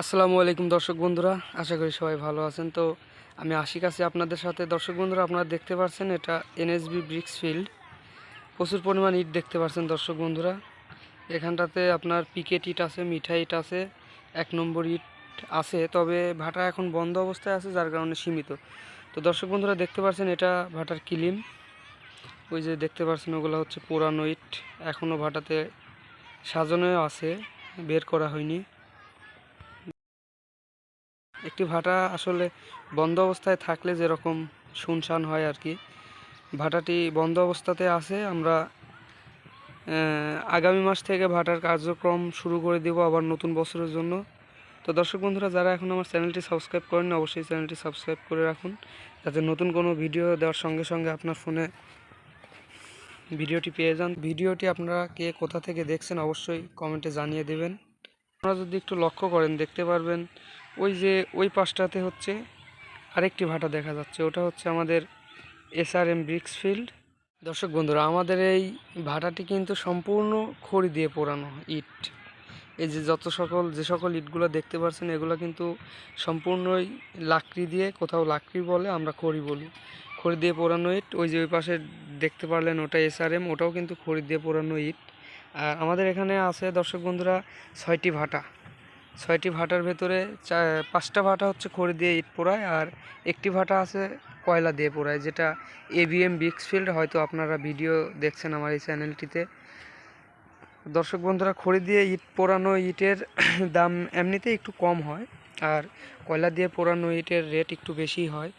আসসালামু আলাইকুম দর্শক বন্ধুরা, আশা করি সবাই ভালো আছেন। তো আমি আশিক আছি আপনাদের সাথে। দর্শক বন্ধুরা, আপনারা দেখতে পাচ্ছেন এটা এনএসবি ব্রিক্স ফিল্ড। প্রচুর পরিমাণ ইট দেখতে পাচ্ছেন দর্শক বন্ধুরা। এখানটাতে আপনার পিকেট ইট আছে, মিঠা ইট আছে, এক নম্বর ইট আছে। তবে ভাটা এখন বন্ধ অবস্থায় আছে, যার কারণে সীমিত। তো দর্শক বন্ধুরা, দেখতে পাচ্ছেন এটা ভাটার কিলিম। ওই যে দেখতে পাচ্ছেন ওগুলো হচ্ছে পুরানো ইট। এখনও ভাটাতে সাজানো আছে, বের করা হয়নি। একটি ভাটা আসলে বন্ধ অবস্থায় থাকলে যেরকম শুনশান হয় আর কি, ভাটাটি বন্ধ অবস্থাতে আছে। আমরা আগামী মাস থেকে ভাটার কার্যক্রম শুরু করে দেব আবার নতুন বছরের জন্য। তো দর্শক বন্ধুরা, যারা এখন আমার চ্যানেলটি সাবস্ক্রাইব করেন অবশ্যই চ্যানেলটি সাবস্ক্রাইব করে রাখুন। যাতে নতুন কোনো ভিডিও দেওয়ার সঙ্গে সঙ্গে আপনার ফোনে ভিডিওটি পেয়ে যান। ভিডিওটি আপনারা কে কোথা থেকে দেখছেন, অবশ্যই কমেন্টে জানিয়ে দেবেন। আপনারা যদি একটু লক্ষ্য করেন, দেখতে পারবেন ওই যে ওই পাশটাতে হচ্ছে আরেকটি ভাটা দেখা যাচ্ছে। ওটা হচ্ছে আমাদের এসআরএম ব্রিক্স ফিল্ড দর্শক বন্ধুরা, আমাদের এই ভাটাটি কিন্তু সম্পূর্ণ খড়ি দিয়ে পোড়ানো ইট। এই যে যত সকল, যে সকল ইটগুলো দেখতে পাচ্ছেন, এগুলো কিন্তু সম্পূর্ণই লাকড়ি দিয়ে, কোথাও লাকড়ি বলে আমরা খড়ি বলি। খড়ি দিয়ে পোড়ানো ইট, ওই যে ওই পাশে দেখতে পারলেন ওটা এসআরএম ওটাও কিন্তু খড়ি দিয়ে পোড়ানো ইট। আর আমাদের এখানে আছে, দর্শক বন্ধুরা, ছয়টি ভাটা। ছয়টি ভাটার ভেতরে পাঁচটা ভাটা হচ্ছে খড়ি দিয়ে ইট পোড়ায় আর একটি ভাটা আছে কয়লা দিয়ে পোড়ায়, যেটা এবিএম বিক্সফিল্ড হয়তো আপনারা ভিডিও দেখছেন আমার এই চ্যানেলটিতে দর্শক বন্ধুরা, খড়ি দিয়ে ইট পোড়ানো ইটের দাম এমনিতেই একটু কম হয় আর কয়লা দিয়ে পোড়ানো ইটের রেট একটু বেশি হয়।